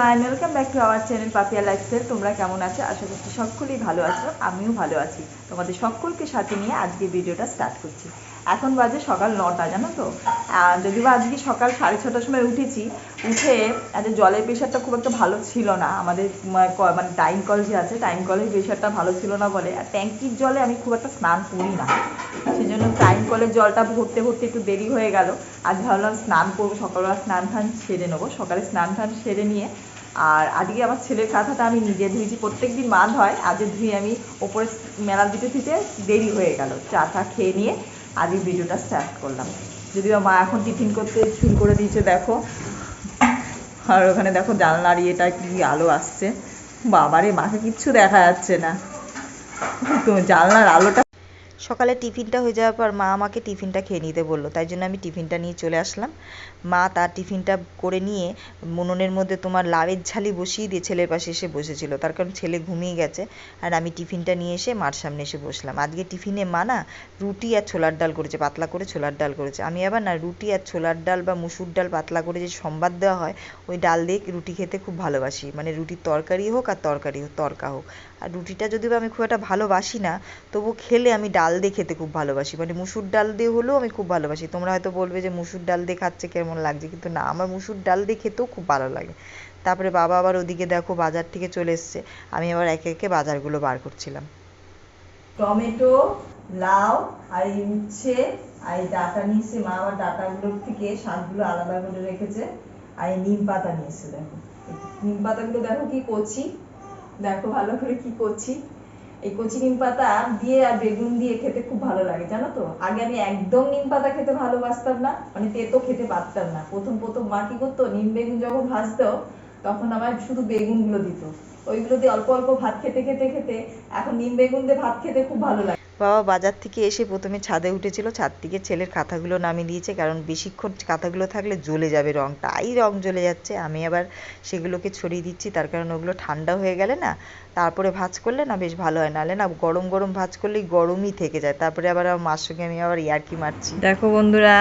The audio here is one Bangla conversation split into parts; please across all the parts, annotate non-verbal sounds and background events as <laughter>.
Everyone welcome back to our channel Papiya lifestyle তোমরা কেমন আছো? আশা করছি সকলেই ভালো আছো, আমিও ভালো আছি। তোমাদের সকলকে সাথে নিয়ে আজকে ভিডিওটা স্টার্ট করছি। এখন বাজে সকাল নটা, জানো তো? যদিও আজকে সকাল সাড়ে ছটার সময় উঠেছি, উঠে আজকে জলের প্রেশারটা খুব একটা ভালো ছিল না। আমাদের মানে টাইম কল যে আছে টাইম কলের প্রেশারটা ভালো ছিল না বলে। আর ট্যাঙ্কির জলে আমি খুব একটা স্নান করি না। সেই জন্য টাইম কলের জলটা ভরতে ভরতে একটু দেরি হয়ে গেল। আজ ভাবলাম স্নান করব, সকালবেলা স্নান টান সেরে নেব। সকালে স্নান টান সেরে নিয়ে আর আজকে আমার ছেলের কাঁথাটা আমি নিজে ধুয়েছি। প্রত্যেক দিন মা হয়, আজকে ধুয়ে আমি ওপরে মেলা দিতে দিতে দেরি হয়ে গেল। চা টা খেয়ে নিয়ে আজকে ভিডিওটা স্টার্ট করলাম। যদিও মা এখন টিফিন করতে শুরু করে দিয়েছে, দেখো। আর ওখানে দেখো জানলার ইয়েটা কি আলো আসছে। বাবারে, মাকে কিচ্ছু দেখা যাচ্ছে না। তো জানলার আলোটা সকালে টিফিনটা হয়ে যাওয়ার পর মা আমাকে টিফিনটা খেয়ে নিতে বলল। তাই জন্য আমি টিফিনটা নিয়ে চলে আসলাম। মা তার টিফিনটা করে নিয়ে উনুনের মধ্যে তোমার লাউয়ের ঝালি বসিয়ে দিয়ে ছেলের পাশে এসে বসেছিল। তার কারণ ছেলে ঘুমিয়ে গেছে আর আমি টিফিনটা নিয়ে এসে মার সামনে এসে বসলাম। আজকে টিফিনে মা না রুটি আর ছোলার ডাল করেছে, পাতলা করে ছোলার ডাল করেছে। আমি আবার না রুটি আর ছোলার ডাল বা মুসুর ডাল পাতলা করে যে সম্বাদ দেওয়া হয়, ওই ডাল দিয়ে রুটি খেতে খুব ভালোবাসি। মানে রুটির তরকারি হোক আর তরকারি হোক, তরকা হোক। আর রুটিটা যদিও আমি খুব একটা ভালোবাসি না, তবু খেলে আমি ডাল দিয়ে খেতে খুব ভালোবাসি। মানে মুসুর ডাল দিয়ে হলেও আমি খুব ভালোবাসি। তোমরা হয়তো বলবে যে মুসুর ডাল দিয়ে খাচ্ছে কেমন লাগছে, কিন্তু না, আমার মুসুর ডাল দিয়ে খেতেও খুব ভালো লাগে। তারপরে বাবা আবার ওদিকে দেখো বাজার থেকে চলে এসছে। আমি আবার একে একে বাজারগুলো বার করছিলাম। টমেটো, লাউ, আর এই উচ্ছে, আর এই ডাটা নিয়েছে মা। আবার ডাটাগুলোর থেকে শাকগুলো আলাদা করে রেখেছে। আর এই নিম পাতা নিয়েছে, দেখো। নিম পাতাগুলো দেখো কি কচি দেখো ভালো করে কি কচি এই কচি নিম পাতা দিয়ে আর বেগুন দিয়ে খেতে খুব ভালো লাগে, জানো তো? আগে আমি একদম নিম পাতা খেতে ভালোবাসতাম না মানে তেতো খেতে পারতাম না। প্রথম প্রথম মা কি করতো? নিম বেগুন যখন ভাজতো, তখন আমার শুধু বেগুনগুলো দিত। ওইগুলো দিয়ে অল্প অল্প ভাত খেতে খেতে খেতে এখন নিম বেগুন দিয়ে ভাত খেতে খুব ভালো লাগে। বাবা বাজার থেকে এসে প্রথমে ছাদে উঠেছিল। ছাদ থেকে ছেলের খাতাগুলো নামিয়ে দিয়েছে, কারণ বেশিক্ষণ খাতাগুলো থাকলে জ্বলে যাবে রংটা। আই রং জ্বলে যাচ্ছে, আমি আবার সেগুলোকে ছড়িয়ে দিচ্ছি, তার কারণ ওগুলো ঠান্ডা হয়ে গেলে না, তারপরে ভাঁজ করলে না বেশ ভালো হয়। নাহলে না গরম গরম ভাঁজ করলেই গরমই থেকে যায়। তারপরে আবার আমার মার সঙ্গে আমি আবার ইয়ার্কি মারছি। দেখো বন্ধুরা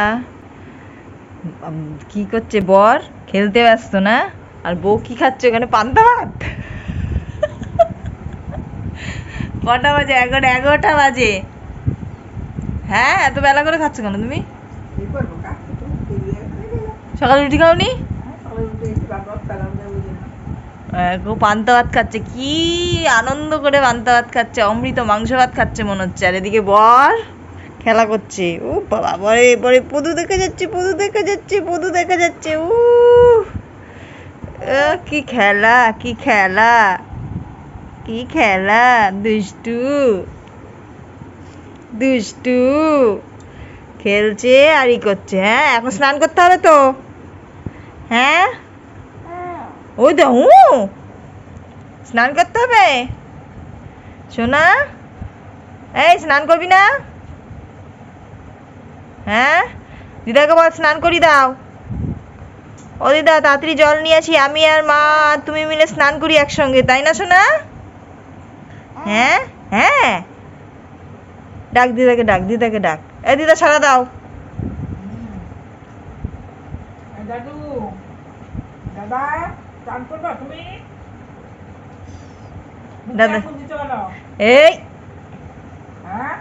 কি করছে বর? খেলতে ব্যস্ত না? আর বউ কি খাচ্ছে ওখানে? পান্তা ভাত! কটা বাজে এগারোটা এগারোটা বাজে। হ্যাঁ এত বেলা করে খাচ্ছ কেন তুমি? সকালে রুটি খাওনি? ও পান্তা ভাত খাচ্ছে কি আনন্দ করে পান্তা ভাত খাচ্ছে অমৃত মাংস ভাত খাচ্ছে মনে হচ্ছে। আর এদিকে বর খেলা করছে। ও বাবা বরে বরে পদু দেখা যাচ্ছে পদু দেখা যাচ্ছে পদু দেখা যাচ্ছে আহ, কি খেলা কি খেলা। কি খেলা দুষ্টু দুষ্টু খেলছে আর ই করছে হ্যাঁ এখন স্নান করতে হবে তো হ্যাঁ ওই তো স্নান করতে হবে সোনা এই স্নান করবি না হ্যাঁ দিদাকে বল স্নান করি দাও ও দিদা তাড়াতাড়ি জল নিয়ে আসি আমি আর মা তুমি মিলে স্নান করি একসঙ্গে তাই না সোনা হ্যাঁ? হ্যাঁ? ডাক দিদাকে ডাক দিদাকে ডাক। এ দিদা সারা দাও। দাদু দাদা চান করবা তুমি? দাদা। এখন দিতে পারো এই। হ্যাঁ?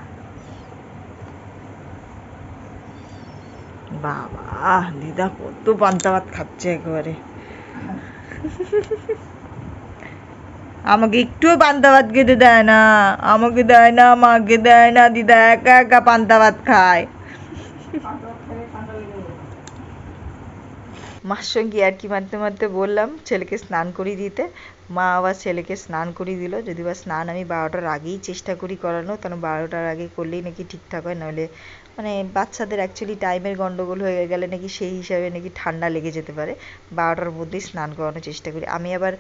বাবা দিদা কত পান্তা ভাত খাচ্ছে একেবারে। <laughs> আমাকে একটুও পান্তা ভাত খেতে দেয় না, আমাকে দেয় না, মাকে দেয় না, দিদা একা একা পান্তা ভাত খায়। মার সঙ্গে আর কি মারতে মারতে বললাম, ছেলেকে স্নান করিয়ে দিতে মা আবার ছেলেকে স্নান করিয়ে দিল যদি বা স্নান আমি বারোটার আগেই চেষ্টা করি করানো কারণ বারোটার আগে করলেই নাকি ঠিকঠাক হয় নাহলে মানে বাচ্চাদের অ্যাকচুয়ালি টাইমের গন্ডগোল হয়ে গেলে নাকি সেই হিসাবে নাকি ঠান্ডা লেগে যেতে পারে। বারোটার মধ্যেই স্নান করানোর চেষ্টা করি। আমি আবার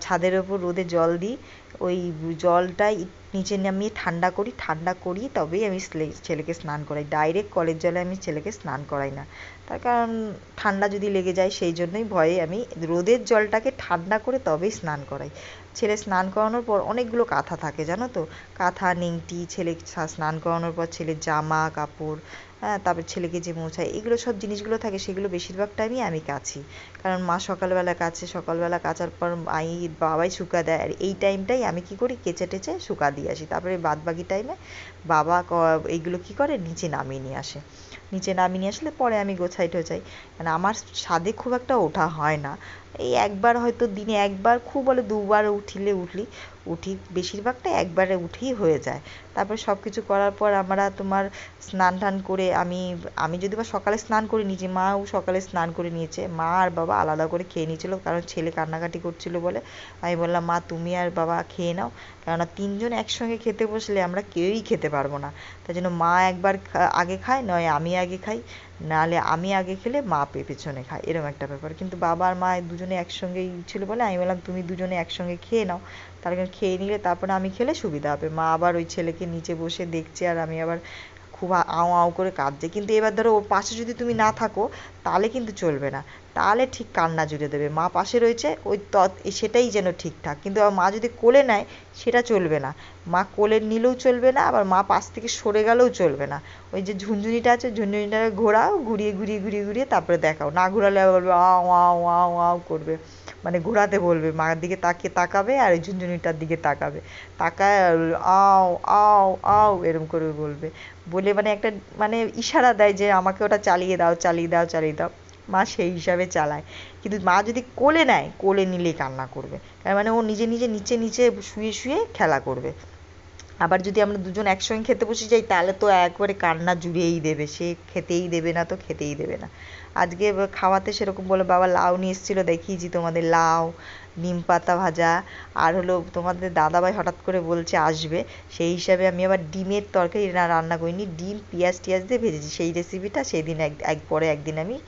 ছাদের ওপর রোদে জল দিই। ওই জলটা ই- নিচে নামিয়ে ঠান্ডা করি। ঠান্ডা করি তবেই আমি ছেলে- ছেলেকে স্নান করাই। ডাইরেক্ট কলের জলে আমি ছেলেকে স্নান করাই না। তার কারণ ঠান্ডা যদি লেগে যায় সেই জন্যই ভয়ে আমি রোদের জলটাকে ঠান্ডা করে তবেই স্নান করাই। ছেলে স্নান করানোর পর অনেকগুলো কাঁথা থাকে, জানো তো? কাঁথা, নিংটি, ছেলে স্নান করানোর পর ছেলের জামা, কাপড় তারপর ছেলেকে যে মোছাই এগুলো সব জিনিসগুলো থাকে, সেগুলো বেশিরভাগ টাইমই আমি কাছি কারণ মা সকালবেলা কাছে, সকালবেলা কাচার পর আই, বাবাই শুকা দেয়, আর এই টাইমটাই আমি কি করি, কেচে টেচে শুকা দিয়ে আসি। তারপরে বাদ বাকি টাইমে বাবা এইগুলো কি করে, নিচে নামিয়ে নিয়ে আসে। নিচে নামিয়ে নিয়ে আসলে পরে আমি গোছাই টোছাই। মানে আমার ছাদে খুব একটা ওঠা হয় না। এই একবার হয়তো দিনে একবার, খুব বলে দুবার উঠিলে উঠলি উঠি, বেশিরভাগটা একবারে উঠেই হয়ে যায়। তারপর সব কিছু করার পর আমরা তোমার স্নান টান করে আমি আমি যদি বা সকালে স্নান করে নিয়েছি মাও সকালে স্নান করে নিয়েছে, মা আর বাবা আলাদা করে খেয়ে নিয়েছিল, কারণ ছেলে কান্নাকাটি করছিল বলে। আমি বললাম, মা, তুমি আর বাবা খেয়ে নাও। কেননা তিনজন একসঙ্গে খেতে বসলে আমরা কেউই খেতে পারব না। তাই জন্য মা একবার আগে খায়, নয় আমি আগে খাই, নাহলে আমি আগে খেলে মা পে- পেছনে খায় এরকম একটা ব্যাপার। কিন্তু বাবা আর মা দুজনে একসঙ্গেই ছিল বলে আমি বললাম, তুমি দুজনে একসঙ্গে খেয়ে নাও। তার কারণ খেয়ে নিলে তারপরে আমি খেলে সুবিধা হবে। মা আবার ওই ছেলেকে নিচে বসে দেখছে আর আমি আবার খুব আও আও করে কাঁদছে। কিন্তু এবার ধরো ওর পাশে যদি তুমি না থাকো, তাহলে কিন্তু চলবে না। তাহলে ঠিক কান্না জুড়ে দেবে। মা পাশে রয়েছে, ওই তত সেটাই যেন ঠিকঠাক। কিন্তু মা যদি কোলে নেয়, সেটা চলবে না। মা কোলে নিলেও চলবে না, আবার মা পাশ থেকে সরে গেলেও চলবে না। ওই যে ঝুনঝুনিটা আছে, ঝুনঝুনিটা ঘোরাও, ঘুরিয়ে ঘুরিয়ে ঘুরিয়ে ঘুরিয়ে তারপরে দেখাও। না ঘোরালে বলবে আও আও আও আও করবে। মানে ঘোরাতে বলবে, মার দিকে তাকিয়ে তাকাবে আর ওই ঝুনঝুনিটার দিকে তাকাবে। তাকায় আও আও আও, এরম করে বলবে। বলে মানে একটা মানে ইশারা দেয় যে, আমাকে ওটা চালিয়ে দাও চালিয়ে দাও চালিয়ে দাও। মা সেই হিসাবে চালায়। কিন্তু মা যদি কোলে নেয়, কোলে নিলেই কান্না করবে। তার মানে ও নিজে নিজে নিচে নিচে শুয়ে শুয়ে খেলা করবে। আবার যদি আমরা দুজন একসঙ্গে খেতে বসে যাই, তাহলে তো একবারে কান্না জুড়েই দেবে। সে খেতেই দেবে না, তো খেতেই দেবে না। আজকে খাওয়াতে সেরকম বলে বাবা লাউ নিয়ে এসেছিল দেখিয়েছি তোমাদের লাউ, নিম পাতা ভাজা, আর হলো তোমাদের দাদাভাই হঠাৎ করে বলছে আসবে। সেই হিসাবে আমি আবার ডিমের তরকারি না- রান্না করিনি, ডিম, পেঁয়াজ টিয়াজ দিয়ে ভেজেছি। সেই রেসিপিটা সেই দিন এক এক, পরে একদিন আমি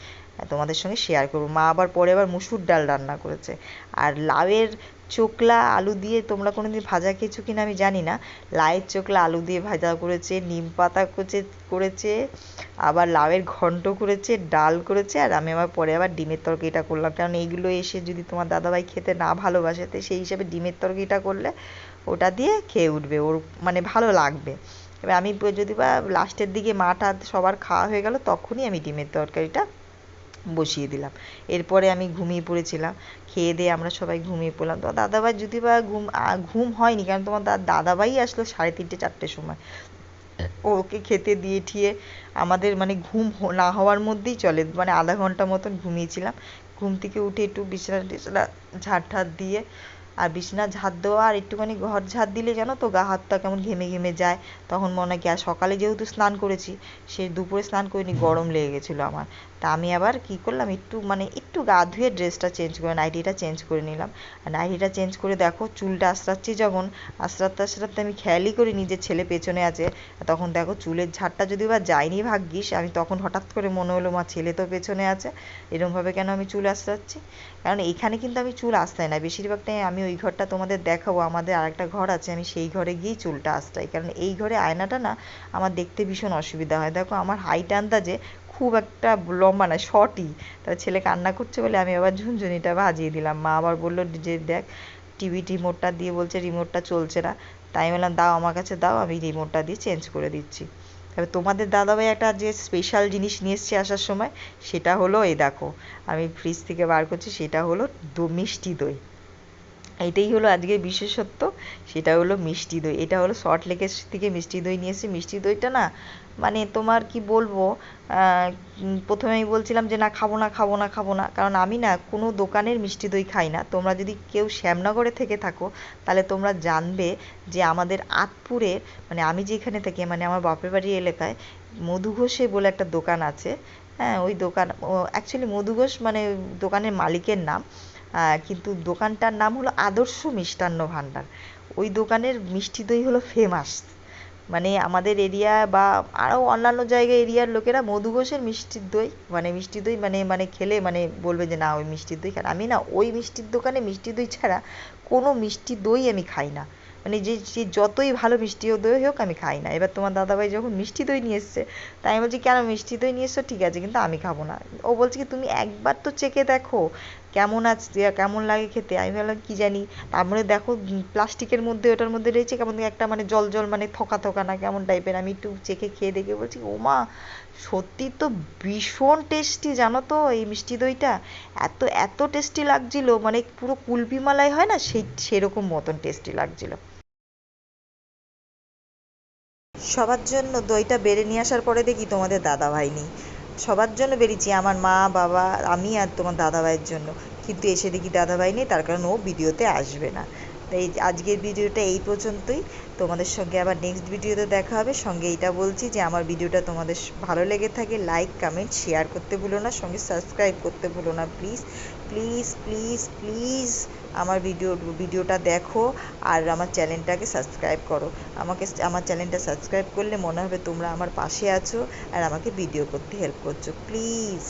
তোমাদের সঙ্গে শেয়ার করব। মা আবার পরে আবার মুসুর ডাল রান্না করেছে। আর লাউয়ের চোকলা আলু দিয়ে তোমরা কোনোদিন ভাজা খেয়েছো কিনা আমি জানি না। লাউয়ের চোকলা আলু দিয়ে ভাজা করেছে, নিম পাতা করেছে করেছে, আবার লাউয়ের ঘন্ট করেছে, ডাল করেছে, আর আমি আবার পরে আবার ডিমের তরকারিটা করলাম। কারণ এইগুলো এসে যদি তোমার দাদাভাই খেতে না ভালোবাসে, তো সেই হিসাবে ডিমের তরকারিটা করলে ওটা দিয়ে খেয়ে উঠবে, ওর মানে ভালো লাগবে। এবার আমি যদি বা লাস্টের দিকে মাটা সবার খাওয়া হয়ে গেল, তখনই আমি ডিমের তরকারিটা বসিয়ে দিলাম। এরপরে আমি ঘুমিয়ে পড়েছিলাম। খেয়ে দিয়ে আমরা সবাই ঘুমিয়ে পড়লাম। তো দাদাভাই যদি বা ঘুম ঘুম হয়নি, কারণ তোমার দাদাভাই আসলো সাড়ে তিনটে চারটের সময়। ওকে খেতে দিয়ে ঠিয়ে আমাদের মানে ঘুম না হওয়ার মধ্যেই চলে। মানে আধা ঘণ্টা মতন ঘুমিয়েছিলাম। ঘুম থেকে উঠে একটু বিছানা টিছানা ঝাড় ঠাড় দিয়ে, আর বিছানা ঝাড় দেওয়া আর একটুখানি ঘর ঝাড় দিলে জানো তো, গা হাত পা কেমন ঘেমে ঘেমে যায়। তখন মনে হয় কি, আর সকালে যেহেতু স্নান করেছি, সে দুপুরে স্নান করিনি, গরম লেগে গেছিল আমার। তা আমি আবার কি করলাম? একটু মানে একটু গা ধুয়ে ড্রেসটা চেঞ্জ করে, নাইটিটা চেঞ্জ করে নিলাম। আর নাইটিটা চেঞ্জ করে দেখো, চুলটা আঁচড়াচ্ছি যখন, আঁচড়াতে আঁচড়াতে আমি খেয়ালই করিনি যে ছেলে পেছনে আছে। তখন দেখো চুলের ঝাড়টা যদি বা যায়নি ভাগ্যিস, আমি তখন হঠাৎ করে মনে হলো, মা, ছেলে তো পেছনে আছে। এরমভাবে কেন আমি চুল আঁচড়াচ্ছি? কারণ এখানে কিন্তু আমি চুল আঁচড়াই না। বেশিরভাগ টাইম আমি ওই ঘরটা তোমাদের দেখাবো। আমাদের আরেকটা ঘর আছে, আমি সেই ঘরে গিয়েই চুলটা আঁচড়াই। কারণ এই ঘরে আয়নাটা না, আমার দেখতে ভীষণ অসুবিধা হয়। দেখো আমার হাইট আন্দাজে খুব একটা লম্বা না শর্টই তার ছেলে কান্না করছে বলে আমি আবার ঝুনঝুনিটা বাজিয়ে দিলাম। মা আবার বলল, যে দেখ টিভি রিমোটটা দিয়ে বলছে রিমোটটা চলছে না। তাই বললাম, দাও আমার কাছে, দাও, আমি রিমোটটা দিয়ে চেঞ্জ করে দিচ্ছি। তবে তোমাদের দাদাভাই একটা যে স্পেশাল জিনিস নিয়ে এসছে আসার সময়, সেটা হলো এই দেখো, আমি ফ্রিজ থেকে বার করছি, সেটা হলো দো, মিষ্টি দই। এটাই হলো আজকের বিশেষত্ব, সেটা হলো মিষ্টি দই। এটা হলো সল্ট লেকের থেকে মিষ্টি দই নিয়ে এসেছি। মিষ্টি দইটা না মানে তোমার কি বলব প্রথমে আমি বলছিলাম যে না, খাব না খাব না খাব না। কারণ আমি না কোনো দোকানের মিষ্টি দই খাই না। তোমরা যদি কেউ শ্যামনগরে থেকে থাকো, তাহলে তোমরা জানবে যে আমাদের আতপুরে মানে আমি যেখানে থাকি মানে আমার বাপের বাড়ি এলাকায়, মধু ঘোষে বলে একটা দোকান আছে। হ্যাঁ ওই দোকান অ্যাকচুয়ালি মধু ঘোষ মানে দোকানের মালিকের নাম। কিন্তু দোকানটার নাম হলো আদর্শ মিষ্টান্ন ভাণ্ডার। ওই দোকানের মিষ্টি দই হলো ফেমাস মানে আমাদের এরিয়া বা আরও অন্যান্য জায়গায় এরিয়ার লোকেরা মধু ঘোষের মিষ্টির দই মানে মিষ্টি দই মানে মানে খেলে মানে বলবে যে না, ওই মিষ্টির দই খান আমি না ওই মিষ্টির দোকানে মিষ্টি দই ছাড়া কোনো মিষ্টি দই আমি খাই না। মানে যে যে যতই ভালো মিষ্টি দই হোক আমি খাই না। এবার তোমার দাদাভাই যখন মিষ্টি দই নিয়ে এসছে, তাই আমি বলছি, কেন মিষ্টি দই নিয়ে এসছো? ঠিক আছে, কিন্তু আমি খাব না। ও বলছে কি, তুমি একবার তো চেখে দেখো, কেমন আছে, কেমন লাগে খেতে? আমি ভাবলাম, কি জানি? তারপরে দেখো প্লাস্টিকের মধ্যে, ওটার মধ্যে রয়েছে, কেমন একটা মানে জল জল মানে থকা থকা না, কেমন টাইপের আমি একটু চেখে খেয়ে দেখে বলছি ও মা সত্যি তো ভীষণ টেস্টি জানো তো এই মিষ্টি দইটা? এত এত টেস্টি লাগছিল মানে পুরো কুলপি মালাই হয় না, সেই, সেরকম মতন টেস্টি লাগছিল। সবার জন্য দইটা বেড়ে নিয়ে আসার পরে দেখি তোমাদের দাদা ভাই নেই। সবার জন্য বেরিয়েছি, আমার মা, বাবা, আমি আর তোমার দাদা ভাইয়ের জন্য। কিন্তু এসে দেখি দাদা ভাই নেই, তার কারণ ও ভিডিওতে আসবে না। তাই আজকের ভিডিওটা এই পর্যন্তই। তোমাদের সঙ্গে আবার নেক্সট ভিডিওতে দেখা হবে। সঙ্গে এইটা বলছি যে, আমার ভিডিওটা তোমাদের ভালো লেগে থাকে লাইক কমেন্ট শেয়ার করতে ভুলো না। সঙ্গে সাবস্ক্রাইব করতে ভুলো না প্লিজ প্লিজ প্লিজ প্লিজ আমার ভিডিও ভিডিওটা দেখো আর আমার চ্যানেলটাকে সাবস্ক্রাইব করো। আমাকে আমার চ্যানেলটা সাবস্ক্রাইব করলে মনে হবে তোমরা আমার পাশে আছো আর আমাকে ভিডিও করতে হেল্প করছ। প্লিজ